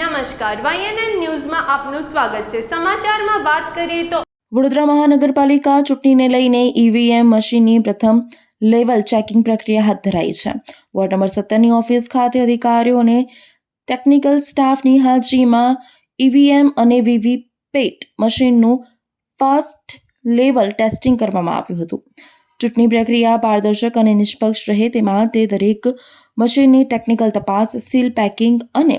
નમસ્કાર વાયએનએન ન્યૂઝમાં આપનું સ્વાગત છે. સમાચારમાં વાત કરીએ તો વડોદરા મહાનગરપાલિકા ચૂંટણીને લઈને ઈવીએમ મશીનની પ્રથમ લેવલ ચેકિંગ પ્રક્રિયા હાથ ધરાઈ છે. વોર્ડ નંબર સત્તરની ઓફિસ ખાતે અધિકારીઓ અને ટેકનિકલ સ્ટાફની હાજરીમાં ઈવીએમ અને વીવીપેટ મશીનનું ફાસ્ટ લેવલ ટેસ્ટિંગ કરવામાં આવ્યું હતું. ચૂંટણી પ્રક્રિયા પારદર્શક અને નિષ્પક્ષ રહે તે માટે દરેક મશીનની ટેકનિકલ તપાસ, સીલ પેકિંગ અને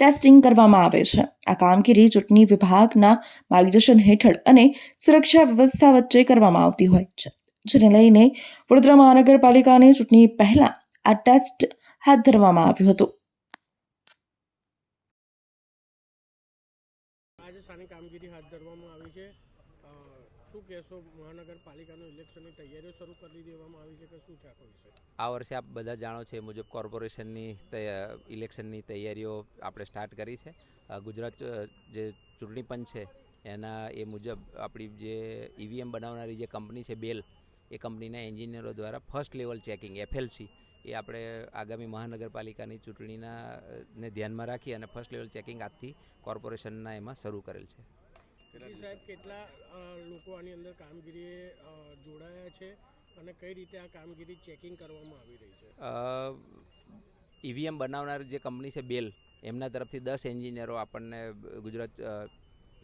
ટેસ્ટિંગ કરવામાં આવે છે. આ કામગીરી ચૂંટણી વિભાગના માર્ગદર્શન હેઠળ અને સુરક્ષા વ્યવસ્થા વચ્ચે કરવામાં આવતી હોય છે. જેને લઈને વડોદરા મહાનગરપાલિકાની ચૂંટણી પહેલા આ ટેસ્ટ હાથ ધરવામાં આવ્યું હતું. કામગીરી હાથ ધરવામાં આવી છે. શું કહેશો? મહાનગરપાલિકાનું ઇલેક્શનની તૈયારીઓ શરૂ કરી દેવામાં આવી છે કે શું છે આખો વિષય? આ વર્ષે આપ બધા જાણો છે મુજબ કોર્પોરેશનની ઇલેક્શનની તૈયારીઓ આપણે સ્ટાર્ટ કરી છે. ગુજરાત જે ચૂંટણી પંચ છે, એના એ મુજબ આપણી જે ઈવીએમ બનાવનારી જે કંપની છે, બેલ, એ કંપનીના એન્જિનિયરો દ્વારા ફર્સ્ટ લેવલ ચેકિંગ, એફએલસી, એ આપણે આગામી મહાનગરપાલિકાની ચૂંટણીના ને ધ્યાનમાં રાખી અને ફર્સ્ટ લેવલ ચેકિંગ આજથી કોર્પોરેશનના એમાં શરૂ કરેલ છે. જી સાહેબ કેટલા લોકો આની અંદર કામગીરીએ જોડાયા છે અને કઈ રીતે આ કામગીરી ચેકિંગ કરવામાં આવી રહી છે? ઈવીએમ બનાવનાર જે કંપની છે બેલ એમના તરફથી દસ એન્જિનિયરો આપણને ગુજરાત અ,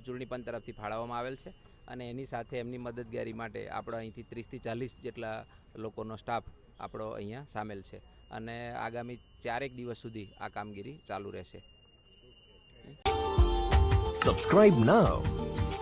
ચૂંટણી પંચ તરફથી ફાળવવામાં આવેલ છે અને એની સાથે એમની મદદગારી માટે આપણો અહીંથી ત્રીસથી ચાલીસ જેટલા લોકોનો સ્ટાફ આપણો અહીંયા સામેલ છે અને આગામી ચારેક દિવસ સુધી આ કામગીરી ચાલુ રહેશે. Subscribe now